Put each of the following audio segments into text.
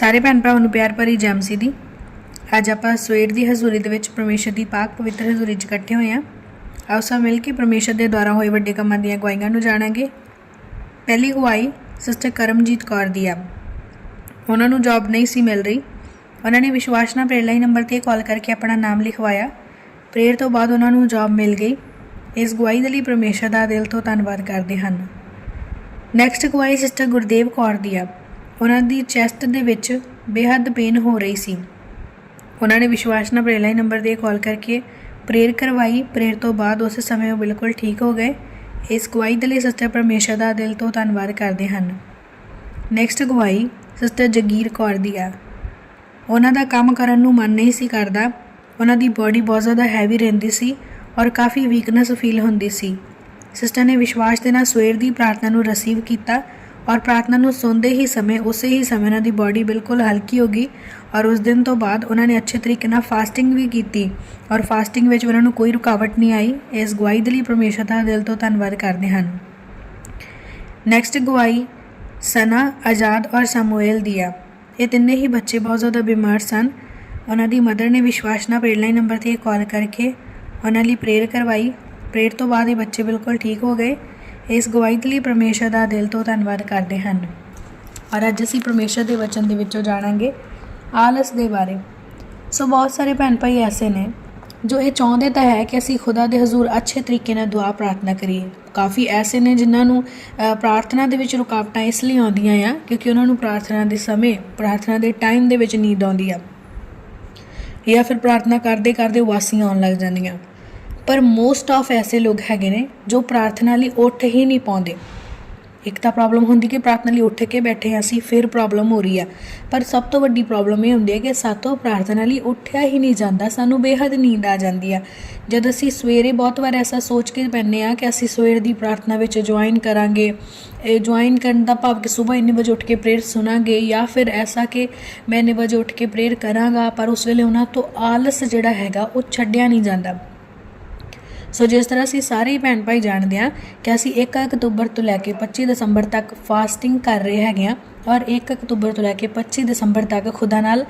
ਸਾਰੇ ਭੈਣ ਭਰਾਵਾਂ ਨੂੰ ਪਿਆਰ ਭਰੀ ਜੈਮਸੀ ਦੀ। ਅੱਜ ਆਪਾਂ ਸਵੇਰ ਦੀ ਹਜ਼ੂਰੀ ਦੇ ਵਿੱਚ ਪਰਮੇਸ਼ਰ ਦੀ ਪਾਕ ਪਵਿੱਤਰ ਹਜ਼ੂਰੀ 'ਚ ਇਕੱਠੇ ਹੋਏ ਹਾਂ। ਆਓ ਸਭ ਮਿਲ ਕੇ ਪਰਮੇਸ਼ਰ ਦੇ ਦੁਆਰਾ ਹੋਏ ਵੱਡੇ ਕੰਮਾਂ ਦੀਆਂ ਗਵਾਹੀਆਂ ਨੂੰ ਜਾਣਾਂਗੇ। ਪਹਿਲੀ ਗਵਾਹੀ ਸਿਸਟਰ ਕਰਮਜੀਤ ਕੌਰ ਦੀ ਆ। ਉਹਨਾਂ ਨੂੰ ਜੌਬ ਨਹੀਂ ਸੀ ਮਿਲ ਰਹੀ। ਉਹਨਾਂ ਨੇ ਵਿਸ਼ਵਾਸ ਨਾਲ ਪ੍ਰੇਰ ਲਾਈਨ ਨੰਬਰ ਤੇ ਕਾਲ ਕਰਕੇ ਆਪਣਾ ਨਾਮ ਲਿਖਵਾਇਆ। ਪ੍ਰੇਰ ਤੋਂ ਬਾਅਦ ਉਹਨਾਂ ਨੂੰ ਜੌਬ ਮਿਲ ਗਈ। ਇਸ ਗਵਾਹੀ ਦੇ ਲਈ ਪਰਮੇਸ਼ਰ ਦਾ ਦਿਲ ਤੋਂ ਧੰਨਵਾਦ ਕਰਦੇ ਹਨ। ਨੈਕਸਟ ਗਵਾਹੀ ਸਿਸਟਰ ਗੁਰਦੇਵ ਕੌਰ ਦੀ ਆ। ਉਹਨਾਂ ਦੀ ਚੈਸਟ ਦੇ ਵਿੱਚ ਬੇਹੱਦ ਪੇਨ ਹੋ ਰਹੀ ਸੀ। ਉਹਨਾਂ ਨੇ ਵਿਸ਼ਵਾਸ ਨਾਲ ਪ੍ਰੇਰ ਨੰਬਰ ਤੇ ਕਾਲ ਕਰਕੇ ਪ੍ਰੇਰ ਕਰਵਾਈ। ਪ੍ਰੇਰ ਤੋਂ ਬਾਅਦ ਉਸ ਸਮੇਂ ਉਹ ਬਿਲਕੁਲ ਠੀਕ ਹੋ ਗਏ। ਇਸ ਗਵਾਹੀ ਦੇ ਲਈ ਸਿਸਟਰ ਪਰਮੇਸ਼ਰ ਦਾ ਦਿਲ ਤੋਂ ਧੰਨਵਾਦ ਕਰਦੇ ਹਨ। ਨੈਕਸਟ ਗਵਾਹੀ ਸਿਸਟਰ ਜਗੀਰ ਕੌਰ ਦੀ ਆ ਉਹਨਾਂ ਦਾ ਕੰਮ ਕਰਨ ਨੂੰ ਮਨ ਨਹੀਂ ਸੀ ਕਰਦਾ। ਉਹਨਾਂ ਦੀ ਬਾਡੀ ਬਹੁਤ ਜ਼ਿਆਦਾ ਹੈਵੀ ਰਹਿੰਦੀ ਸੀ ਔਰ ਕਾਫੀ ਵੀਕਨੈਸ ਫੀਲ ਹੁੰਦੀ ਸੀ। ਸਿਸਟਰ ਨੇ ਵਿਸ਼ਵਾਸ ਦੇ ਨਾਲ ਸਵੇਰ ਦੀ ਪ੍ਰਾਰਥਨਾ ਨੂੰ ਰਿਸੀਵ ਕੀਤਾ ਔਰ ਪ੍ਰਾਰਥਨਾ ਨੂੰ ਸੁਣਦੇ ਹੀ ਸਮੇਂ, ਉਸੇ ਹੀ ਸਮੇਂ ਉਹਨਾਂ ਦੀ ਬਾਡੀ ਬਿਲਕੁਲ ਹਲਕੀ ਹੋ ਗਈ ਔਰ ਉਸ ਦਿਨ ਤੋਂ ਬਾਅਦ ਉਹਨਾਂ ਨੇ ਅੱਛੇ ਤਰੀਕੇ ਨਾਲ ਫਾਸਟਿੰਗ ਵੀ ਕੀਤੀ ਔਰ ਫਾਸਟਿੰਗ ਵਿੱਚ ਉਹਨਾਂ ਨੂੰ ਕੋਈ ਰੁਕਾਵਟ ਨਹੀਂ ਆਈ। ਇਸ ਗਵਾਹੀ ਦੇ ਲਈ ਪਰਮੇਸ਼ਰ ਦਾ ਦਿਲ ਤੋਂ ਧੰਨਵਾਦ ਕਰਦੇ ਹਨ। ਨੈਕਸਟ ਗਵਾਹੀ ਸਨਾ, ਆਜ਼ਾਦ ਔਰ ਸਮੂਏਲ ਦੀਆ ਇਹ ਤਿੰਨੇ ਹੀ ਬੱਚੇ ਬਹੁਤ ਜ਼ਿਆਦਾ ਬਿਮਾਰ ਸਨ। ਉਹਨਾਂ ਦੀ ਮਦਰ ਨੇ ਵਿਸ਼ਵਾਸ ਨਾਲ ਪ੍ਰੇਰ ਲਾਈਨ ਨੰਬਰ ਤੇ ਕਾਲ ਕਰਕੇ ਉਹਨਾਂ ਲਈ ਪ੍ਰੇਅਰ ਕਰਵਾਈ। ਪ੍ਰੇਅਰ ਤੋਂ ਬਾਅਦ ਇਹ ਬੱਚੇ ਬਿਲਕੁਲ ਠੀਕ ਹੋ ਗਏ। ਇਸ ਗਵਾਹੀ ਦੇ ਲਈ ਪਰਮੇਸ਼ਰ ਦਾ ਦਿਲ ਤੋਂ ਧੰਨਵਾਦ ਕਰਦੇ ਹਨ। ਔਰ ਅੱਜ ਅਸੀਂ ਪਰਮੇਸ਼ਰ ਦੇ ਵਚਨ ਦੇ ਵਿੱਚੋਂ ਜਾਣਾਂਗੇ ਆਲਸ ਦੇ ਬਾਰੇ। ਸੋ ਬਹੁਤ ਸਾਰੇ ਭੈਣ ਭਾਈ ਐਸੇ ਨੇ ਜੋ ਇਹ ਚਾਹੁੰਦੇ ਤਾਂ ਹੈ ਕਿ ਅਸੀਂ ਖੁਦਾ ਦੇ ਹਜ਼ੂਰ ਅੱਛੇ ਤਰੀਕੇ ਨਾਲ ਦੁਆ ਪ੍ਰਾਰਥਨਾ ਕਰੀਏ। ਕਾਫੀ ਐਸੇ ਨੇ ਜਿਨ੍ਹਾਂ ਨੂੰ ਪ੍ਰਾਰਥਨਾ ਦੇ ਵਿੱਚ ਰੁਕਾਵਟਾਂ ਇਸ ਲਈ ਆਉਂਦੀਆਂ ਆ ਕਿਉਂਕਿ ਉਹਨਾਂ ਨੂੰ ਪ੍ਰਾਰਥਨਾ ਦੇ ਸਮੇਂ, ਪ੍ਰਾਰਥਨਾ ਦੇ ਟਾਈਮ ਦੇ ਵਿੱਚ ਨੀਂਦ ਆਉਂਦੀ ਆ। ਜਾਂ ਫਿਰ ਪ੍ਰਾਰਥਨਾ ਕਰਦੇ ਕਰਦੇ ਉਬਾਸੀਆਂ ਆਉਣ ਲੱਗ ਜਾਂਦੀਆਂ। ਪਰ ਮੋਸਟ ਆਫ ਐਸੇ ਲੋਕ ਹੈਗੇ ਨੇ ਜੋ ਪ੍ਰਾਰਥਨਾ ਲਈ ਉੱਠ ਹੀ ਨਹੀਂ ਪਾਉਂਦੇ। ਇੱਕ ਤਾਂ ਪ੍ਰੋਬਲਮ ਹੁੰਦੀ ਕਿ ਪ੍ਰਾਰਥਨਾ ਲਈ ਉੱਠ ਕੇ ਬੈਠੇ ਹਾਂ ਅਸੀਂ, ਫਿਰ ਪ੍ਰੋਬਲਮ ਹੋ ਰਹੀ ਆ। ਪਰ ਸਭ ਤੋਂ ਵੱਡੀ ਪ੍ਰੋਬਲਮ ਇਹ ਹੁੰਦੀ ਹੈ ਕਿ ਸਾਤੋਂ ਪ੍ਰਾਰਥਨਾ ਲਈ ਉੱਠਿਆ ਹੀ ਨਹੀਂ ਜਾਂਦਾ, ਸਾਨੂੰ ਬੇਹੱਦ ਨੀਂਦ ਆ ਜਾਂਦੀ ਆ। ਜਦ ਅਸੀਂ ਸਵੇਰੇ ਬਹੁਤ ਵਾਰ ਐਸਾ ਸੋਚ ਕੇ ਪੈਂਦੇ ਆ ਕਿ ਅਸੀਂ ਸਵੇਰ ਦੀ ਪ੍ਰਾਰਥਨਾ ਵਿੱਚ ਜੁਆਇਨ ਕਰਾਂਗੇ, ਇਹ ਜੁਆਇਨ ਕਰਨ ਦਾ ਭਾਵ ਕਿ ਸਵੇਰ ਇੰਨੇ ਵਜੇ ਉੱਠ ਕੇ ਪ੍ਰੇਅਰ ਸੁਣਾਂਗੇ ਜਾਂ ਫਿਰ ਐਸਾ ਕਿ ਮੈਂ ਇੰਨੇ ਵਜੇ ਉੱਠ ਕੇ ਪ੍ਰੇਅਰ ਕਰਾਂਗਾ, ਪਰ ਉਸ ਵੇਲੇ ਉਹਨਾਂ ਤੋਂ ਆਲਸ ਜਿਹੜਾ ਹੈਗਾ ਉਹ ਛੱਡਿਆ ਨਹੀਂ ਜਾਂਦਾ। ਸੋ ਜਿਸ ਤਰ੍ਹਾਂ ਅਸੀਂ ਸਾਰੇ ਹੀ ਭੈਣ ਭਾਈ ਜਾਣਦੇ ਹਾਂ ਕਿ ਅਸੀਂ 1 ਅਕਤੂਬਰ ਤੋਂ ਲੈ ਕੇ 25 ਦਸੰਬਰ ਤੱਕ ਫਾਸਟਿੰਗ ਕਰ ਰਹੇ ਹੈਗੇ ਹਾਂ ਔਰ 1 ਅਕਤੂਬਰ ਤੋਂ ਲੈ ਕੇ 25 ਦਸੰਬਰ ਤੱਕ ਖੁਦਾ ਨਾਲ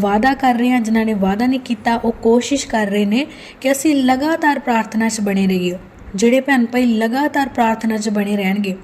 ਵਾਅਦਾ ਕਰ ਰਹੇ ਹਾਂ, ਜਿਨ੍ਹਾਂ ਨੇ ਵਾਅਦਾ ਨਹੀਂ ਕੀਤਾ, ਉਹ ਕੋਸ਼ਿਸ਼ ਕਰ ਰਹੇ ਨੇ ਕਿ ਅਸੀਂ ਲਗਾਤਾਰ ਪ੍ਰਾਰਥਨਾ 'ਚ ਬਣੇ ਰਹੀਏ। ਜਿਹੜੇ ਭੈਣ ਭਾਈ ਲਗਾਤਾਰ ਪ੍ਰਾਰਥਨਾ 'ਚ ਬਣੇ ਰਹਿਣਗੇ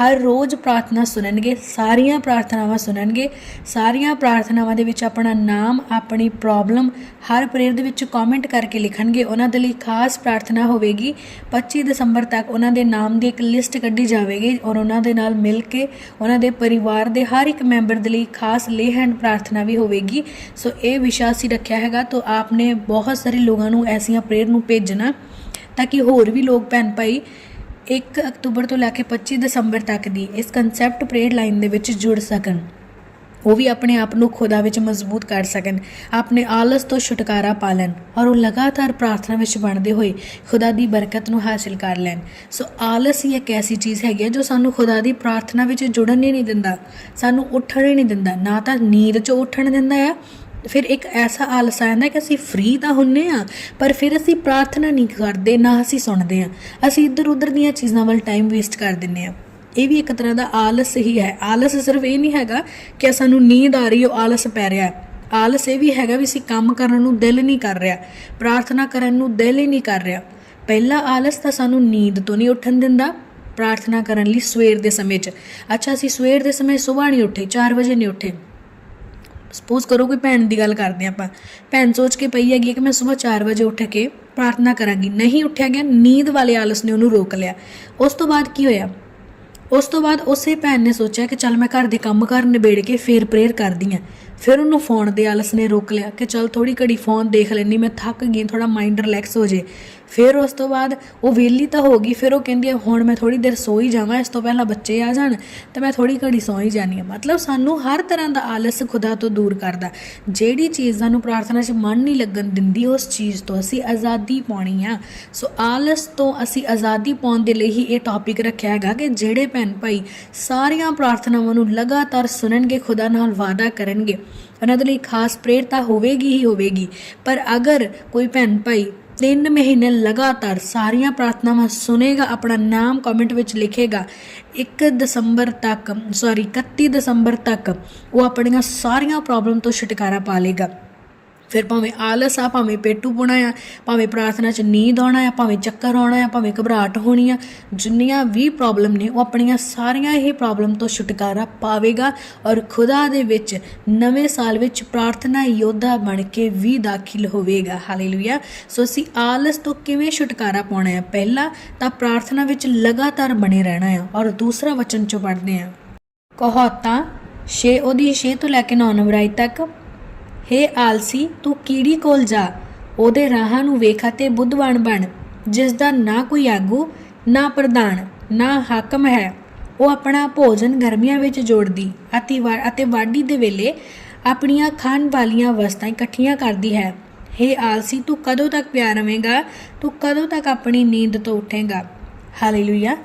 ਹਰ ਰੋਜ਼ ਪ੍ਰਾਰਥਨਾ ਸੁਣਨਗੇ, ਸਾਰੀਆਂ ਪ੍ਰਾਰਥਨਾਵਾਂ ਸੁਣਨਗੇ, ਸਾਰੀਆਂ ਪ੍ਰਾਰਥਨਾਵਾਂ ਦੇ ਵਿੱਚ ਆਪਣਾ ਨਾਮ, ਆਪਣੀ ਪ੍ਰੋਬਲਮ ਹਰ ਪ੍ਰੇਅਰ ਦੇ ਵਿੱਚ ਕਮੈਂਟ ਕਰਕੇ ਲਿਖਣਗੇ। ਉਹਨਾਂ ਦੇ ਲਈ ਖਾਸ ਪ੍ਰਾਰਥਨਾ ਹੋਵੇਗੀ। 25 ਦਸੰਬਰ ਤੱਕ ਉਹਨਾਂ ਦੇ ਨਾਮ ਦੀ ਇੱਕ ਲਿਸਟ ਕੱਢੀ ਜਾਵੇਗੀ ਔਰ ਉਹਨਾਂ ਦੇ ਨਾਲ ਮਿਲ ਕੇ ਉਹਨਾਂ ਦੇ ਪਰਿਵਾਰ ਦੇ ਹਰ ਇੱਕ ਮੈਂਬਰ ਦੇ ਲਈ ਖਾਸ ਲੇ ਹੈਂਡ ਪ੍ਰਾਰਥਨਾ ਵੀ ਹੋਵੇਗੀ। ਸੋ ਇਹ ਵਿਸ਼ਾ ਅਸੀਂ ਰੱਖਿਆ ਹੈਗਾ, ਤਾਂ ਆਪਨੇ ਬਹੁਤ ਸਾਰੇ ਲੋਕਾਂ ਨੂੰ ਐਸੀਆਂ ਪ੍ਰੇਅਰ ਨੂੰ ਭੇਜਣਾ, ਤਾਂ ਕਿ ਹੋਰ ਵੀ ਲੋਕ ਭੈਣ ਭਾਈ 1 ਅਕਤੂਬਰ ਤੋਂ ਲੈ ਕੇ 25 ਦਸੰਬਰ ਤੱਕ ਦੀ ਇਸ ਕਨਸੈਪਟ ਪਰੇਡ ਲਾਈਨ ਦੇ ਵਿੱਚ ਜੁੜ ਸਕਣ। ਉਹ ਵੀ ਆਪਣੇ ਆਪ ਨੂੰ ਖੁਦਾ ਵਿੱਚ ਮਜ਼ਬੂਤ ਕਰ ਸਕਣ, ਆਪਣੇ ਆਲਸ ਤੋਂ ਛੁਟਕਾਰਾ ਪਾ ਲੈਣ ਔਰ ਉਹ ਲਗਾਤਾਰ ਪ੍ਰਾਰਥਨਾ ਵਿੱਚ ਬਣਦੇ ਹੋਏ ਖੁਦਾ ਦੀ ਬਰਕਤ ਨੂੰ ਹਾਸਿਲ ਕਰ ਲੈਣ। ਸੋ ਆਲਸ ਹੀ ਇੱਕ ਐਸੀ ਚੀਜ਼ ਹੈਗੀ ਹੈ ਜੋ ਸਾਨੂੰ ਖੁਦਾ ਦੀ ਪ੍ਰਾਰਥਨਾ ਵਿੱਚ ਜੁੜਨ ਹੀ ਨਹੀਂ ਦਿੰਦਾ, ਸਾਨੂੰ ਉੱਠਣ ਹੀ ਨਹੀਂ ਦਿੰਦਾ, ਨਾ ਤਾਂ ਨੀਂਦ 'ਚੋਂ ਉੱਠਣ ਦਿੰਦਾ ਆ ਫਿਰ ਇੱਕ ਐਸਾ ਆਲਸ ਆ ਜਾਂਦਾ ਕਿ ਅਸੀਂ ਫ੍ਰੀ ਤਾਂ ਹੁੰਨੇ ਆ, ਪਰ ਫਿਰ ਅਸੀਂ ਪ੍ਰਾਰਥਨਾ ਨਹੀਂ ਕਰਦੇ, ਨਾ ਅਸੀਂ ਸੁਣਦੇ ਆ। ਅਸੀਂ ਇੱਧਰ ਉੱਧਰ ਦੀਆਂ ਚੀਜ਼ਾਂ ਵੱਲ ਟਾਈਮ ਵੇਸਟ ਕਰ ਦਿੰਨੇ ਆ। ਇਹ ਵੀ ਇੱਕ ਤਰ੍ਹਾਂ ਦਾ ਆਲਸ ਹੀ ਹੈ। ਆਲਸ ਸਿਰਫ ਇਹ ਨਹੀਂ ਹੈਗਾ ਕਿ ਸਾਨੂੰ ਨੀਂਦ ਆ ਰਹੀ ਹੈ ਉਹ ਆਲਸ ਪੈ ਰਿਹਾ ਹੈ। ਆਲਸ ਇਹ ਵੀ ਹੈਗਾ ਵੀ ਅਸੀਂ ਕੰਮ ਕਰਨ ਨੂੰ ਦਿਲ ਨਹੀਂ ਕਰ ਰਿਹਾ, ਪ੍ਰਾਰਥਨਾ ਕਰਨ ਨੂੰ ਦਿਲ ਹੀ ਨਹੀਂ ਕਰ ਰਿਹਾ। ਪਹਿਲਾ ਆਲਸ ਤਾਂ ਸਾਨੂੰ ਨੀਂਦ ਤੋਂ ਨਹੀਂ ਉੱਠਣ ਦਿੰਦਾ, ਪ੍ਰਾਰਥਨਾ ਕਰਨ ਲਈ ਸਵੇਰ ਦੇ ਸਮੇਂ 'ਚ। ਅੱਛਾ, ਅਸੀਂ ਸਵੇਰ ਦੇ ਸਮੇਂ ਸੁਬਾਹ ਨਹੀਂ ਉੱਠੇ 4 ਵਜੇ ਨਹੀਂ ਉੱਠੇ। ਸਪੋਜ਼ ਕਰੋ ਕੋਈ ਭੈਣ ਦੀ ਗੱਲ ਕਰਦੇ ਆਪਾਂ। ਭੈਣ ਸੋਚ ਕੇ ਪਈ ਹੈਗੀ ਹੈ ਕਿ ਮੈਂ ਸਵੇਰ 4 ਵਜੇ ਉੱਠ ਕੇ ਪ੍ਰਾਰਥਨਾ ਕਰਾਂਗੀ। ਨਹੀਂ ਉੱਠਿਆ ਗਿਆ, ਨੀਂਦ ਵਾਲੇ ਆਲਸ ਨੇ ਉਹਨੂੰ ਰੋਕ ਲਿਆ। ਉਸ ਤੋਂ ਬਾਅਦ ਕੀ ਹੋਇਆ? ਉਸ ਤੋਂ ਬਾਅਦ ਉਸੇ ਭੈਣ ਨੇ ਸੋਚਿਆ ਕਿ ਚੱਲ ਮੈਂ ਘਰ ਦੇ ਕੰਮ ਕਰ ਨਿਬੇੜ ਕੇ ਫੇਰ ਪ੍ਰੇਅਰ ਕਰਦੀ ਆ ਫਿਰ ਉਹਨੂੰ ਫੋਨ ਦੇ ਆਲਸ ਨੇ ਰੋਕ ਲਿਆ ਕਿ ਚੱਲ ਥੋੜੀ ਘੜੀ ਫੋਨ ਦੇਖ ਲੈਣੀ ਮੈਂ ਥੱਕ ਗਈ ਥੋੜਾ ਮਾਈਂਡ ਰਿਲੈਕਸ ਹੋ ਜੇ। ਫਿਰ ਉਸ ਤੋਂ ਬਾਅਦ ਉਹ ਵਿਹਲੀ ਤਾਂ ਹੋ ਗਈ, ਫਿਰ ਉਹ ਕਹਿੰਦੀ ਹੈ ਹੁਣ ਮੈਂ ਥੋੜੀ ਦੇਰ ਸੋ ਹੀ ਜਾਵਾਂ, ਇਸ ਤੋਂ ਪਹਿਲਾਂ ਬੱਚੇ ਆ ਜਾਣ, ਤੇ ਮੈਂ ਥੋੜੀ ਘੜੀ ਸੌ ਹੀ ਜਾਣੀ ਆ ਮਤਲਬ ਸਾਨੂੰ ਹਰ ਤਰ੍ਹਾਂ ਦਾ ਆਲਸ ਖੁਦਾ ਤੋਂ ਦੂਰ ਕਰਦਾ। ਜਿਹੜੀ ਚੀਜ਼ ਸਾਨੂੰ ਪ੍ਰਾਰਥਨਾ 'ਚ ਮਨ ਨਹੀਂ ਲੱਗਣ ਦਿੰਦੀ, ਉਸ ਚੀਜ਼ ਤੋਂ ਅਸੀਂ ਆਜ਼ਾਦੀ ਪਾਉਣੀ ਆ। ਸੋ ਆਲਸ ਤੋਂ ਅਸੀਂ ਆਜ਼ਾਦੀ ਪਾਉਣ ਦੇ ਲਈ ਹੀ ਇਹ ਟੌਪਿਕ ਰੱਖਿਆ ਹੈਗਾ ਕਿ ਜਿਹੜੇ ਭੈਣ ਭਾਈ ਸਾਰੀਆਂ ਪ੍ਰਾਰਥਨਾਵਾਂ ਨੂੰ ਲਗਾਤਾਰ ਸੁਣਨਗੇ, ਖੁਦਾ ਨਾਲ ਵਾਅਦਾ ਕਰਨਗੇ, ਉਹਨਾਂ ਦੇ ਲਈ ਖਾਸ ਪ੍ਰੇਰਤਾ ਹੋਵੇਗੀ ਹੀ ਹੋਵੇਗੀ। ਪਰ ਅਗਰ ਕੋਈ ਭੈਣ ਭਾਈ ਤਿੰਨ ਮਹੀਨੇ ਲਗਾਤਾਰ ਸਾਰੀਆਂ ਪ੍ਰਾਰਥਨਾਵਾਂ ਸੁਨੇਗਾ, ਆਪਣਾ ਨਾਮ ਕਮੈਂਟ ਵਿੱਚ ਲਿਖੇਗਾ। 1 ਦਸੰਬਰ ਤੱਕ ਸੌਰੀ 31 ਦਸੰਬਰ ਤੱਕ ਉਹ ਆਪਣੀਆਂ ਸਾਰੀਆਂ ਪ੍ਰੋਬਲਮ ਤੋਂ ਛੁਟਕਾਰਾ ਪਾ ਲੇਗਾ। ਫਿਰ ਭਾਵੇਂ ਆਲਸ ਆ, ਭਾਵੇਂ ਪੇਟੂ ਪੁਣਾ ਆ, ਭਾਵੇਂ ਪ੍ਰਾਰਥਨਾ 'ਚ ਨੀਂਦ ਆਉਣਾ ਆ, ਭਾਵੇਂ ਚੱਕਰ ਆਉਣਾ ਆ, ਭਾਵੇਂ ਘਬਰਾਹਟ ਹੋਣੀ ਆ, ਜਿੰਨੀਆਂ ਵੀ ਪ੍ਰੋਬਲਮ ਨੇ, ਉਹ ਆਪਣੀਆਂ ਸਾਰੀਆਂ ਹੀ ਪ੍ਰੋਬਲਮ ਤੋਂ ਛੁਟਕਾਰਾ ਪਾਵੇਗਾ ਔਰ ਖੁਦਾ ਦੇ ਵਿੱਚ ਨਵੇਂ ਸਾਲ ਵਿੱਚ ਪ੍ਰਾਰਥਨਾ ਯੋਧਾ ਬਣ ਕੇ ਵੀ ਦਾਖਲ ਹੋਵੇਗਾ। ਹਾਲੇਲੂਇਆ ਸੋ ਅਸੀਂ ਆਲਸ ਤੋਂ ਕਿਵੇਂ ਛੁਟਕਾਰਾ ਪਾਉਣਾ ਹੈ ਪਹਿਲਾ ਤਾਂ ਪ੍ਰਾਰਥਨਾ ਵਿੱਚ ਲਗਾਤਾਰ ਬਣੇ ਰਹਿਣਾ ਹੈ ਔਰ ਦੂਸਰਾ ਵਚਨ ਚੋਂ ਪੜ੍ਹਦੇ ਹਾਂ ਕਹੋਤਾਂ 6 ਉਹਦੀ 6 ਤੋਂ ਲੈ ਕੇ 9 ਨੰਬਰ ਆਈ ਤੱਕ ਹੇ ਆਲਸੀ, ਤੂੰ ਕੀੜੀ ਕੋਲ ਜਾ। ਉਹਦੇ ਰਾਹਾਂ ਨੂੰ ਵੇਖ ਅਤੇ ਬੁੱਧਵਾਨ ਬਣ। ਜਿਸ ਦਾ ਨਾ ਕੋਈ ਆਗੂ, ਨਾ ਪ੍ਰਧਾਨ, ਨਾ ਹਾਕਮ ਹੈ। ਉਹ ਆਪਣਾ ਭੋਜਨ ਗਰਮੀਆਂ ਵਿੱਚ ਜੋੜਦੀ ਅਤੇ ਵਾ- ਅਤੇ ਵਾਢੀ ਦੇ ਵੇਲੇ ਆਪਣੀਆਂ ਖਾਣ ਵਾਲੀਆਂ ਵਸਤਾਂ ਇਕੱਠੀਆਂ ਕਰਦੀ ਹੈ। ਹੇ ਆਲਸੀ, ਤੂੰ ਕਦੋਂ ਤੱਕ ਪਿਆ ਰਵੇਂਗਾ? ਤੂੰ ਕਦੋਂ ਤੱਕ ਆਪਣੀ ਨੀਂਦ ਤੋਂ ਉੱਠੇਗਾ? ਹਾਲੇਲੂਇਆ